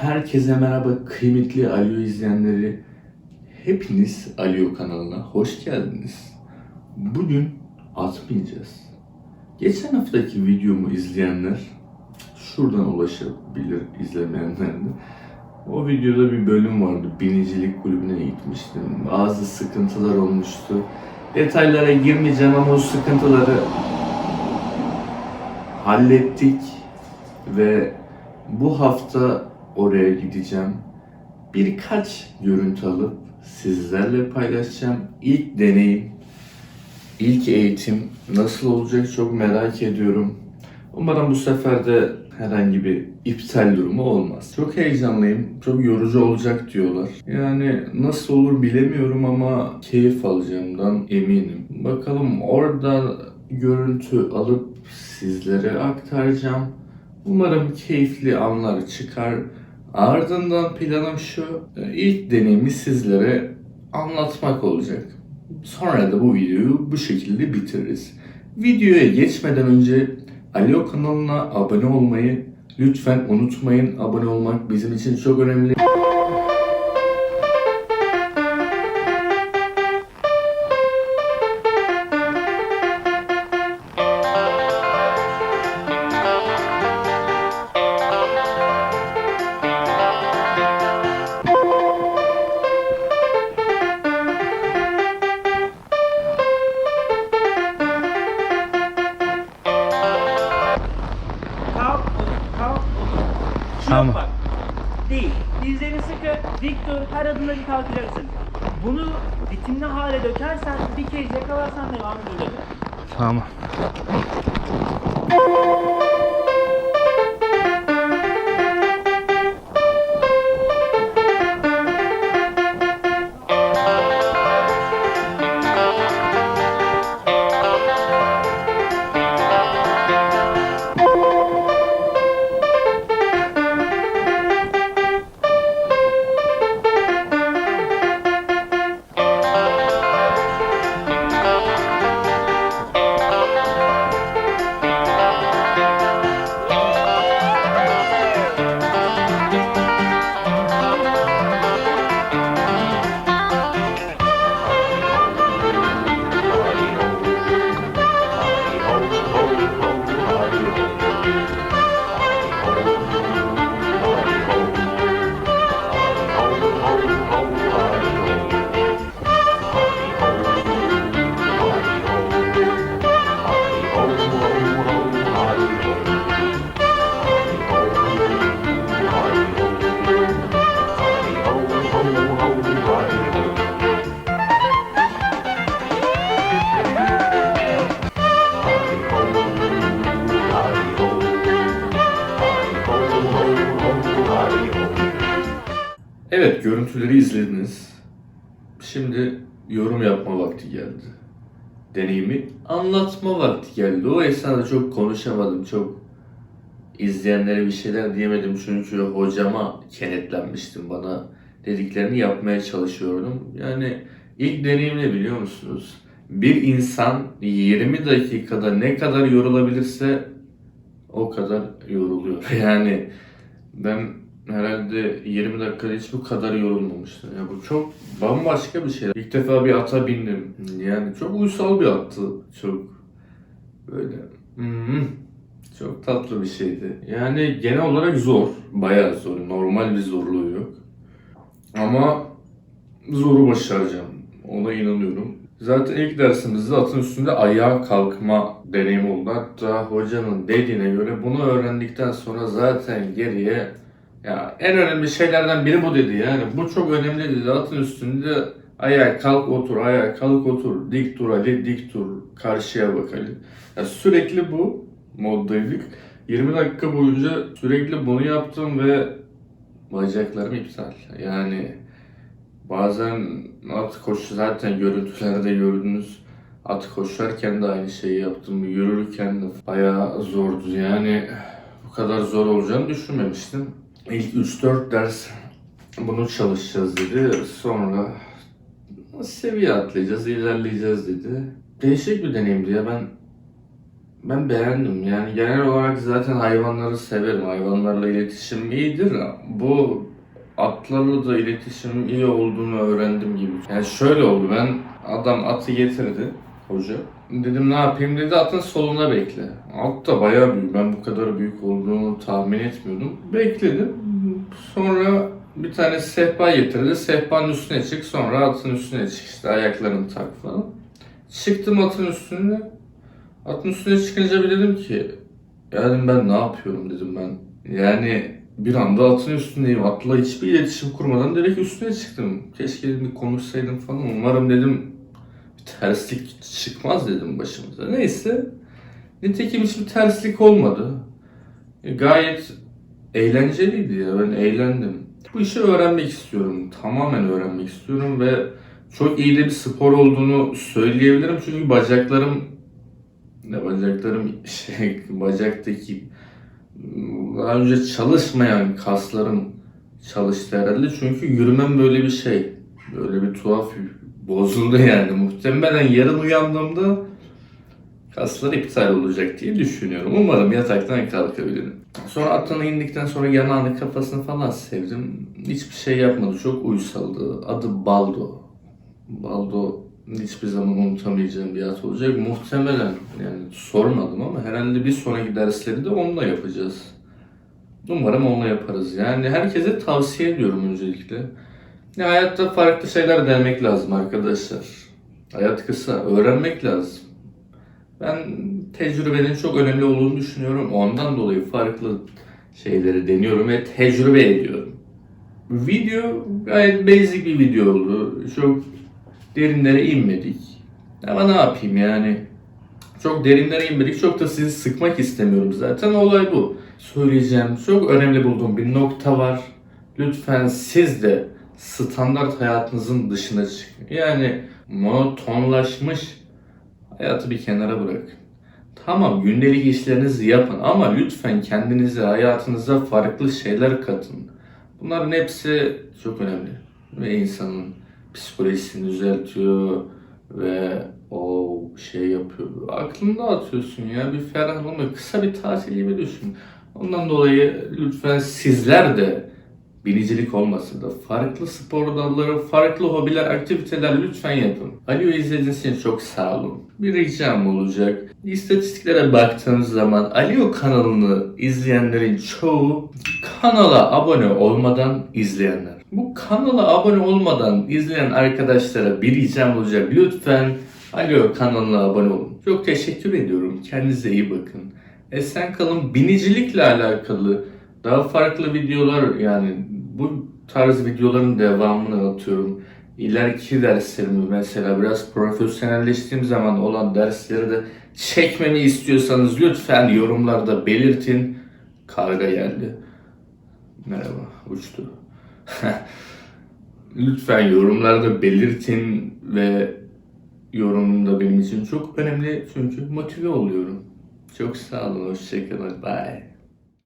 Herkese merhaba kıymetli Alio izleyenleri. Hepiniz Alio kanalına hoş geldiniz. Bugün atmayacağız. Geçen haftaki videomu izleyenler şuradan ulaşabilir izlemeyenler de. O videoda bir bölüm vardı. Binicilik kulübüne gitmiştim. Bazı sıkıntılar olmuştu. Detaylara girmeyeceğim ama o sıkıntıları hallettik ve bu hafta oraya gideceğim. Birkaç görüntü alıp sizlerle paylaşacağım. İlk deneyim, ilk eğitim nasıl olacak çok merak ediyorum. Umarım bu sefer de herhangi bir iptal durumu olmaz. Çok heyecanlıyım. Çok yorucu olacak diyorlar. Yani nasıl olur bilemiyorum ama keyif alacağımdan eminim. Bakalım orada görüntü alıp sizlere aktaracağım. Umarım keyifli anlar çıkar. Ardından planım şu. ilk deneyimi sizlere anlatmak olacak. Sonra da bu videoyu bu şekilde bitiririz. Videoya geçmeden önce Alo kanalına abone olmayı lütfen unutmayın. Abone olmak bizim için çok önemli. Tamam. bak. Değil. Dizlerini sıkı, dik dur, her adımda bir kalkacaksın. Bunu ritimli hale dökersen, bir kez yakalarsan devam edebilir. Tamam. Evet görüntüleri izlediniz. Şimdi yorum yapma vakti geldi. Deneyimi anlatma vakti geldi. O esnada çok konuşamadım. Çok izleyenlere bir şeyler diyemedim. Çünkü hocama kenetlenmiştim. Bana dediklerini yapmaya çalışıyordum. Yani ilk deneyim ne biliyor musunuz? Bir insan 20 dakikada ne kadar yorulabilirse o kadar yoruluyor. Yani ben herhalde 20 dakikada hiç bu kadar yorulmamıştım. Ya bu çok bambaşka bir şey. İlk defa bir ata bindim. Yani çok uysal bir attı. Çok böyle hmm, çok tatlı bir şeydi. Yani genel olarak zor. Bayağı zor. Normal bir zorluğu yok. Ama zoru başaracağım. Ona inanıyorum. Zaten ilk dersimizde atın üstünde ayağa kalkma deneyimi oldu. Hatta hocanın dediğine göre bunu öğrendikten sonra zaten geriye ya en önemli şeylerden biri bu dedi yani. Bu çok önemli dedi. Atın üstünde ayağa kalk otur, ayağa kalk otur, dik dur Ali, dik dur, karşıya bak Ali. Ya sürekli bu moddaydık. 20 dakika boyunca sürekli bunu yaptım ve bacaklarım iptal. Yani bazen at koşu zaten görüntülerde gördünüz. At koşarken de aynı şeyi yaptım. Yürürken de bayağı zordu. Yani bu kadar zor olacağını düşünmemiştim. İlk 3-4 ders bunu çalışacağız dedi. Sonra seviye atlayacağız, ilerleyeceğiz dedi. Değişik bir deneyimdi ya ben ben beğendim. Yani genel olarak zaten hayvanları severim. Hayvanlarla iletişim iyidir. Bu atlarla da iletişim iyi olduğunu öğrendim gibi. Yani şöyle oldu. Ben adam atı getirdi hoca. Dedim ne yapayım dedi atın soluna bekle. At da bayağı büyük. Ben bu kadar büyük olduğunu tahmin etmiyordum. Bekledim. Sonra bir tane sehpa getirdi. Sehpanın üstüne çık. Sonra atın üstüne çık. İşte ayaklarını tak falan. Çıktım atın üstüne. Atın üstüne çıkınca bir dedim ki ya dedim ben ne yapıyorum dedim ben. Yani bir anda atın üstündeyim. Atla hiçbir iletişim kurmadan direkt üstüne çıktım. Keşke dedim konuşsaydım falan. Umarım dedim terslik çıkmaz dedim başımıza. Neyse. Nitekim hiçbir terslik olmadı. E, gayet eğlenceliydi ya. Ben eğlendim. Bu işi öğrenmek istiyorum. Tamamen öğrenmek istiyorum ve çok iyi de bir spor olduğunu söyleyebilirim. Çünkü bacaklarım ne bacaklarım şey bacaktaki daha önce çalışmayan kaslarım çalıştı herhalde. Çünkü yürümem böyle bir şey. Böyle bir tuhaf bozuldu yani. Muhtemelen yarın uyandığımda kaslar iptal olacak diye düşünüyorum. Umarım yataktan kalkabilirim. Sonra atına indikten sonra yanağını kafasını falan sevdim. Hiçbir şey yapmadı. Çok uysaldı. Adı Baldo. Baldo hiçbir zaman unutamayacağım bir at olacak. Muhtemelen yani sormadım ama herhalde bir sonraki dersleri de onunla yapacağız. Umarım onunla yaparız. Yani herkese tavsiye ediyorum öncelikle. Ya hayatta farklı şeyler denemek lazım arkadaşlar. Hayat kısa, öğrenmek lazım. Ben tecrübenin çok önemli olduğunu düşünüyorum. Ondan dolayı farklı şeyleri deniyorum ve tecrübe ediyorum. Video gayet basic bir video oldu. Çok derinlere inmedik. Ama ne yapayım yani. Çok derinlere inmedik. Çok da sizi sıkmak istemiyorum zaten. Olay bu. Söyleyeceğim çok önemli bulduğum bir nokta var. Lütfen siz de standart hayatınızın dışına çıkın. Yani monotonlaşmış hayatı bir kenara bırakın. Tamam gündelik işlerinizi yapın ama lütfen kendinize, hayatınıza farklı şeyler katın. Bunların hepsi çok önemli. Ve insanın psikolojisini düzeltiyor ve o şey yapıyor. Aklında atıyorsun ya bir ferahlama, kısa bir tatil gibi düşün. Ondan dolayı lütfen sizler de binicilik olmasa da farklı spor dalları, farklı hobiler, aktiviteler lütfen yapın. Ali'yi izlediğiniz için çok sağ olun. Bir ricam olacak. İstatistiklere baktığınız zaman Alio kanalını izleyenlerin çoğu kanala abone olmadan izleyenler. Bu kanala abone olmadan izleyen arkadaşlara bir ricam olacak. Lütfen Alio kanalına abone olun. Çok teşekkür ediyorum. Kendinize iyi bakın. Esen kalın. Binicilikle alakalı daha farklı videolar yani bu tarz videoların devamını atıyorum. İleriki derslerimi mesela biraz profesyonelleştiğim zaman olan dersleri de çekmemi istiyorsanız lütfen yorumlarda belirtin. Karga geldi. Merhaba, uçtu. lütfen yorumlarda belirtin ve yorum da benim için çok önemli çünkü motive oluyorum. Çok sağ olun, hoşçakalın, bye.